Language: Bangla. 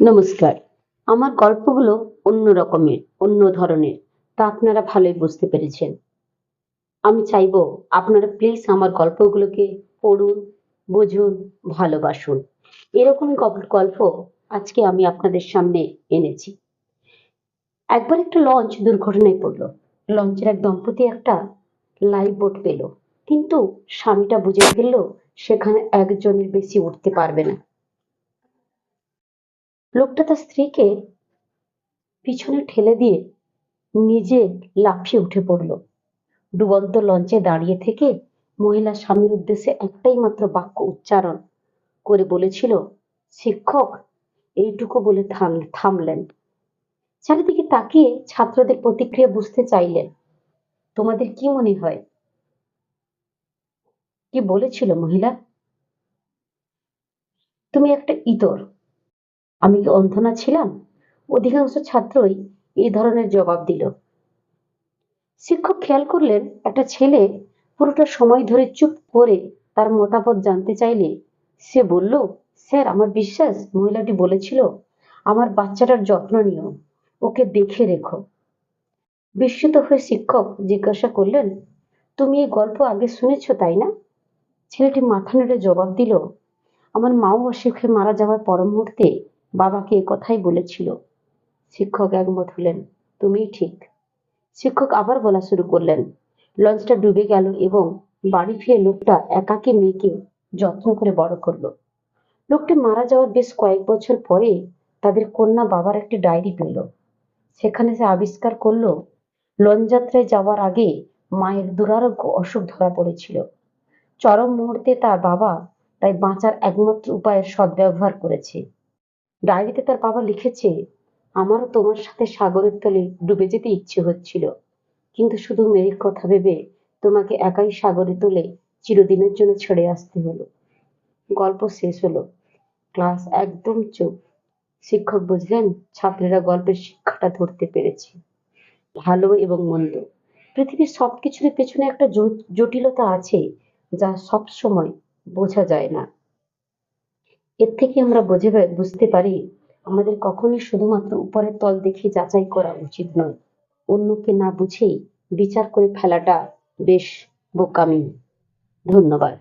নমস্কার। আমার গল্পগুলো অন্য রকমের, অন্য ধরনের। তা আপনারা ভালোই বুঝতে পেরেছেন। আমি চাইব আপনারা প্লিজ আমার গল্পগুলোকে পড়ুন, বুঝুন, ভালোবাসুন। এরকম গল্প আজকে আমি আপনাদের সামনে এনেছি। একবার একটা লঞ্চ দুর্ঘটনায় পড়ল। লঞ্চের এক দম্পতি একটা লাইফ বোট পেল। কিন্তু স্বামীটা বুঝে ফেলল সেখানে একজনের বেশি উঠতে পারবে না। লোকটা তার স্ত্রীকে পিছনে ঠেলে দিয়ে নিজে লাফিয়ে উঠে পড়ল। ডুবন্ত লঞ্চে দাঁড়িয়ে থেকে মহিলা স্বামীর উদ্দেশ্যে একটাই মাত্র বাক্য উচ্চারণ করে বলেছিল, শিক্ষক, এইটুকু বলে থাম, থামলেন। চারিদিকে তাকিয়ে ছাত্রদের প্রতিক্রিয়া বুঝতে চাইলেন। তোমাদের কি মনে হয়? কি বলেছিল মহিলা? তুমি একটা ইতর। আমি কি অন্ধ না ছিলাম? অধিকাংশ ছাত্রই এই ধরনের জবাব দিল। শিক্ষক খেয়াল করলেন, একটা ছেলে পুরোটা সময় ধরে চুপ করে তার মতামত জানতে চাইলে সে বলল, স্যার, আমার বিশ্বাস, মহিলাটি বলেছিল, আমার বাচ্চাটার যত্ন নিও, ওকে দেখে রেখো। বিস্মিত হয়ে শিক্ষক জিজ্ঞাসা করলেন, তুমি এই গল্প আগে শুনেছ, তাই না? ছেলেটি মাথা নেড়ে জবাব দিল, আমার মাও অসুখে মারা যাওয়ার পর মুহূর্তে বাবাকে কথাই বলেছিল। শিক্ষক একমত হলেন, তুমিই ঠিক। শিক্ষক আবার বলা শুরু করলেন, লঞ্চটা ডুবে গেল এবং বাড়ি ফিরে লোকটা একাকী মেয়েকে যত্ন করে বড় করল। লোকটি মারা যাওয়ার বেশ কয়েক বছর পরে তাদের কন্যা বাবার একটি ডায়েরি পেল সেখানে সে আবিষ্কার করল লঞ্চ যাত্রায় যাওয়ার আগে মায়ের দুরারোগ্য অসুখ ধরা পড়েছিল। চরম মুহূর্তে তার বাবা তাই বাঁচার একমাত্র উপায়ের সদ্ব্যবহার করেছে। ডায়েরিতে তার বাবা লিখেছে, আমারও তোমার সাথে সাগরের তলে ডুবে যেতে ইচ্ছে হচ্ছিল। কিন্তু শুধু মেয়ের কথা ভেবে তোমাকে একাই সাগরে তুলে চিরদিনের জন্য ছেড়ে আসতে হলো। গল্প শেষ হলো। ক্লাস একদম চুপ। শিক্ষক বুঝলেন, ছাত্রীরা গল্পের শিক্ষাটা ধরতে পেরেছে। ভালো এবং মন্দ। পৃথিবীর সবকিছুর পেছনে একটা জটিলতা আছে যা সবসময় বোঝা যায় না। এর থেকে আমরা বুঝে বুঝতে পারি, আমাদের কখনই শুধুমাত্র উপরের তল দেখে যাচাই করা উচিত নয়। অন্যকে না বুঝেই বিচার করে ফেলাটা বেশ বোকামি। ধন্যবাদ।